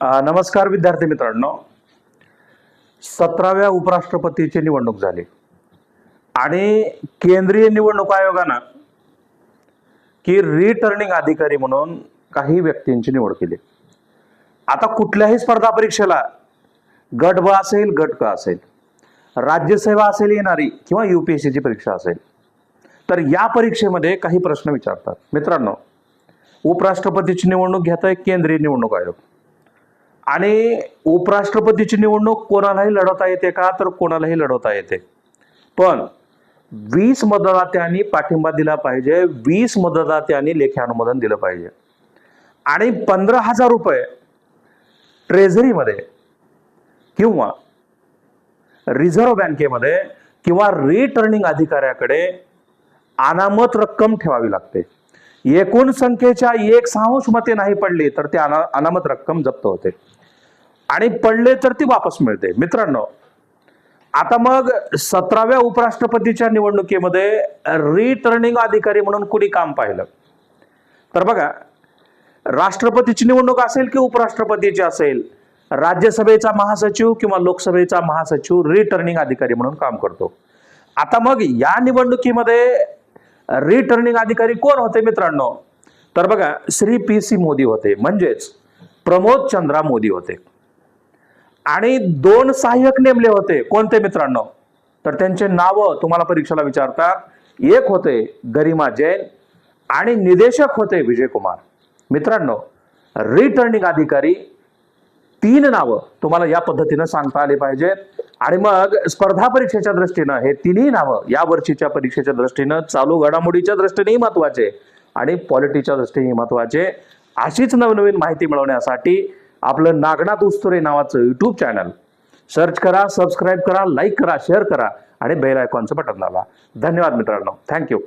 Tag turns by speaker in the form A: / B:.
A: नमस्कार विद्यार्थी मित्रांनो. सतराव्या उपराष्ट्रपतीची निवडणूक झाली. आणि केंद्रीय निवडणूक आयोगानं की रिटर्निंग अधिकारी म्हणून काही व्यक्तींची निवड केली. आता कुठल्याही स्पर्धा परीक्षेला गट ब असेल गट क असेल राज्यसेवा असेल येणारी किंवा युपीएससीची परीक्षा असेल तर या परीक्षेमध्ये काही प्रश्न विचारतात. मित्रांनो उपराष्ट्रपतीची निवडणूक घेत आहे केंद्रीय निवडणूक आयोग. आणि उपराष्ट्रपतीची निवडणूक कोणालाही लढवता येते का? तर कोणालाही लढवता येते. पण वीस मतदात्यांनी पाठिंबा दिला पाहिजे. वीस मतदात्यांनी लेखी अनुमोदन दिलं पाहिजे. आणि पंधरा हजार रुपये ट्रेझरीमध्ये किंवा रिझर्व्ह बँकेमध्ये किंवा रिटर्निंग अधिकाऱ्याकडे अनामत रक्कम ठेवावी लागते. एकूण संख्येच्या एक सहांश मते नाही पडली तर ते अना अनामत रक्कम जप्त होते. आणि पडले तर ती वापस मिळते. मित्रांनो आता मग सतराव्या उपराष्ट्रपतीच्या निवडणुकीमध्ये रिटर्निंग अधिकारी म्हणून कुणी काम पाहिलं? तर बघा राष्ट्रपतीची निवडणूक असेल की उपराष्ट्रपतीची असेल राज्यसभेचा महासचिव किंवा लोकसभेचा महासचिव रिटर्निंग अधिकारी म्हणून काम करतो. आता मग या निवडणुकीमध्ये रिटर्निंग अधिकारी कोण होते मित्रांनो? तर बघा श्री पी सी मोदी होते. म्हणजेच प्रमोद चंद्रा मोदी होते. आणि दोन सहाय्यक नेमले होते. कोणते मित्रांनो? तर त्यांचे नावं तुम्हाला परीक्षेला विचारतात. एक होते गरिमा जैन आणि निदेशक होते विजय कुमार. मित्रांनो रिटर्निंग अधिकारी तीन नावं तुम्हाला या पद्धतीनं सांगता आली पाहिजेत. आणि मग स्पर्धा परीक्षेच्या दृष्टीनं हे तिन्ही नावं या वर्षीच्या परीक्षेच्या दृष्टीनं चालू घडामोडीच्या दृष्टीनेही महत्त्वाचे आणि पॉलिटीच्या दृष्टीनेही महत्त्वाचे. अशीच नवनवीन माहिती मिळवण्यासाठी आपलं नागनाथ उस्तुरे नावाचं युट्यूब चॅनल सर्च करा सबस्क्राईब करा लाईक करा शेअर करा आणि बेल आयकॉनचं बटन दाबा धन्यवाद मित्रांनो. थँक्यू